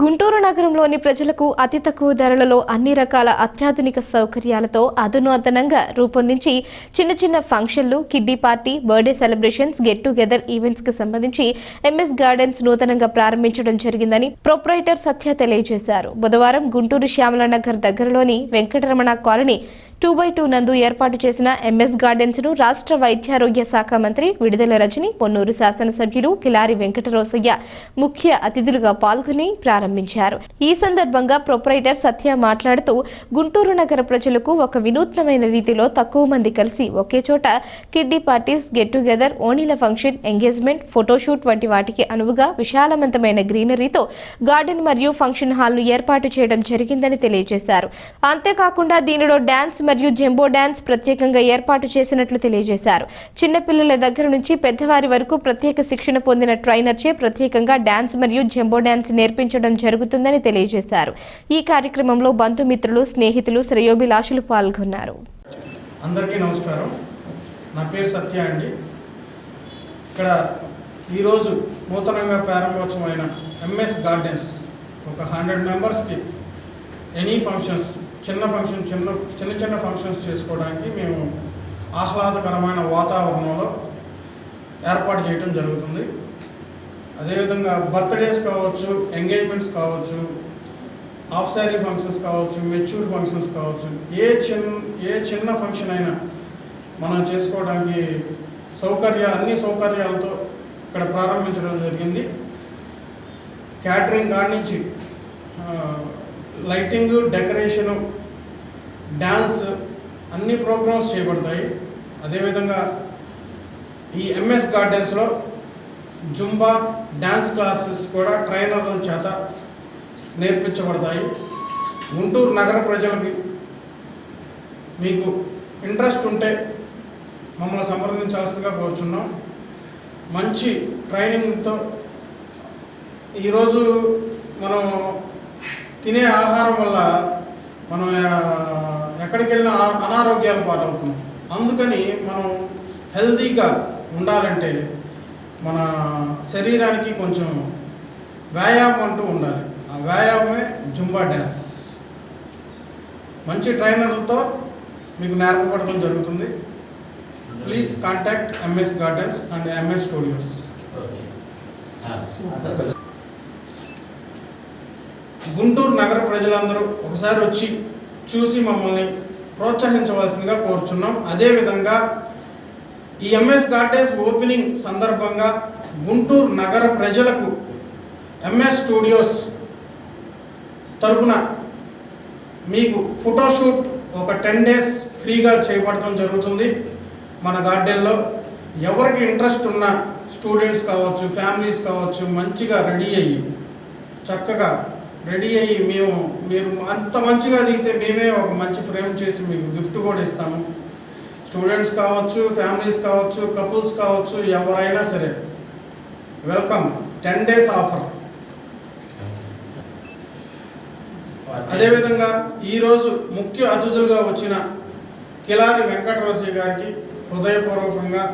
గుంటూరు నగరంలోని ప్రజలకు అతి తక్కువ ధరలలో అన్ని రకాల అత్యాధునిక సౌకర్యాలతో అధునాతనంగా రూపొందించి చిన్న చిన్న ఫంక్షన్లు kiddie party birthday celebrations get together ఈవెంట్స్కి సంబంధించి ఎంఎస్ గార్డెన్స్ నూతనంగా ప్రారంభించడం జరిగిందని ప్రొప్రైటర్ సత్య తెలియజేశారు. బుధవారం గుంటూరు శ్యామల నగర్ దగ్గరలోని Venkataramana colony two by two నందు ఏర్పాటు చేసిన ఎంఎస్ గార్డెన్స్ను రాష్ట్ర వైద్యారోగ్య శాఖ మంత్రి విడుదల రజని పొన్నూరు శాసనసభ్యులు కిలారి వెంకటరోసయ్య ముఖ్య అతిథులుగా పాల్గొని ప్రారంభించారు. ఈ సందర్భంగా ప్రొపరైటర్ సత్య మాట్లాడుతూ గుంటూరు నగర ప్రజలకు ఒక వినూత్నమైన రీతిలో తక్కువ మంది కలిసి ఒకే చోట కిడ్డీ పార్టీస్ గెట్ టుగెదర్ ఓణీల ఫంక్షన్ ఎంగేజ్మెంట్ ఫోటోషూట్ వంటి వాటికి అనువుగా విశాలవంతమైన గ్రీనరీతో గార్డెన్ మరియు ఫంక్షన్ హాల్ను ఏర్పాటు చేయడం జరిగిందని తెలియజేశారు. అంతేకాకుండా దీనిలో డ్యాన్స్ మరియు జంబో డ్యాన్స్ ప్రత్యేకంగా ఏర్పాటు చేసినట్లు తెలియజేశారు. చిన్నపిల్లల దగ్గర నుంచి పెద్దవారి వరకు ప్రత్యేక శిక్షణ పొందిన ట్రైనర్చే ప్రత్యేకంగా డ్యాన్స్ మరియు జంబో డ్యాన్స్ నేర్పించడం జరుగుతుందని తెలియజేశారు. ఈ కార్యక్రమంలో బంధుమిత్రులు స్నేహితులు శ్రేయోభిలాషులు పాల్గొన్నారు. అందరికీ నమస్కారం. నా పేరు సత్య అండి. ఇక్కడ ఈరోజు నూతనంగా ప్రారంభోత్సవమైన ఎంఎస్ గార్డెన్స్ ఒక హండ్రెడ్ మెంబర్స్కి ఎనీ ఫంక్షన్స్ చిన్న ఫంక్షన్ చిన్న చిన్న చిన్న ఫంక్షన్స్ చేసుకోవడానికి మేము ఆహ్లాదకరమైన వాతావరణంలో ఏర్పాటు చేయడం జరుగుతుంది. అదేవిధంగా బర్త్డేస్ కావచ్చు ఎంగేజ్మెంట్స్ కావచ్చు హాఫ్ శారీ ఫంక్షన్స్ కావచ్చు మెచ్యూర్ ఫంక్షన్స్ కావచ్చు ఏ చిన్న ఏ చిన్న ఫంక్షన్ అయినా మనం చేసుకోవడానికి సౌకర్య అన్ని సౌకర్యాలతో ఇక్కడ ప్రారంభించడం జరిగింది. క్యాటరింగ్ కాడి నుంచి లైటింగ్ డెకరేషను డ్యాన్స్ అన్ని ప్రోగ్రామ్స్ చేయబడతాయి. అదేవిధంగా ఈ ఎంఎస్ గార్డెన్స్లో జుంబా డ్యాన్స్ క్లాసెస్ కూడా ట్రైనర్ల చేత నేర్పించబడతాయి. గుంటూరు నగర ప్రజలకి మీకు ఇంట్రెస్ట్ ఉంటే మమ్మల్ని సంప్రదించాల్సిందిగా కోరుచున్నాం. మంచి ట్రైనింగ్తో ఈరోజు మనం తినే ఆహారం వల్ల మనం ఎక్కడికి వెళ్ళినా అనారోగ్యాలు పాలవుతున్నాం. అందుకని మనం హెల్తీగా ఉండాలంటే మన శరీరానికి కొంచెం వ్యాయామం అంటూ ఉండాలి. ఆ వ్యాయామమే జుంబా డ్యాన్స్. మంచి ట్రైనర్లతో మీకు నేర్పబడడం జరుగుతుంది. Please contact MS gardens and MS studios. Guntur నగర ప్రజలందరూ ఒకసారి వచ్చి చూసి మమ్మల్ని ప్రోత్సహించవలసిందిగా కోరుచున్నాం. అదేవిధంగా ఈ ఎంఎస్ గార్డెన్స్ ఓపెనింగ్ సందర్భంగా గుంటూరు నగర ప్రజలకు ఎంఎస్ స్టూడియోస్ తరపున మీకు ఫోటోషూట్ ఒక టెన్ డేస్ ఫ్రీగా చేయబడటం జరుగుతుంది. మన గార్డెన్లో ఎవరికి ఇంట్రెస్ట్ ఉన్న స్టూడెంట్స్ కావచ్చు ఫ్యామిలీస్ కావచ్చు మంచిగా రెడీ అయ్యి చక్కగా రెడీ అయ్యి మేము మీరు అంత మంచిగా దిగితే మేమే ఒక మంచి ఫ్రేమ్ చేసి మీకు గిఫ్ట్ కూడా ఇస్తాము. స్టూడెంట్స్ కావచ్చు ఫ్యామిలీస్ కావచ్చు కపుల్స్ కావచ్చు ఎవరైనా సరే. వెల్కమ్. Ten days offer. అదేవిధంగా ఈరోజు ముఖ్య అతిథులుగా వచ్చిన కిలారి వెంకటరసయ్య గారికి హృదయపూర్వకంగా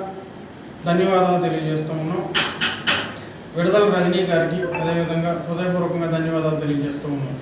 ధన్యవాదాలు తెలియజేస్తూ ఉన్నాం. విడుదల రజనీ గారికి అదేవిధంగా హృదయపూర్వకంగా ధన్యవాదాలు తెలియజేస్తూ ఉన్నాను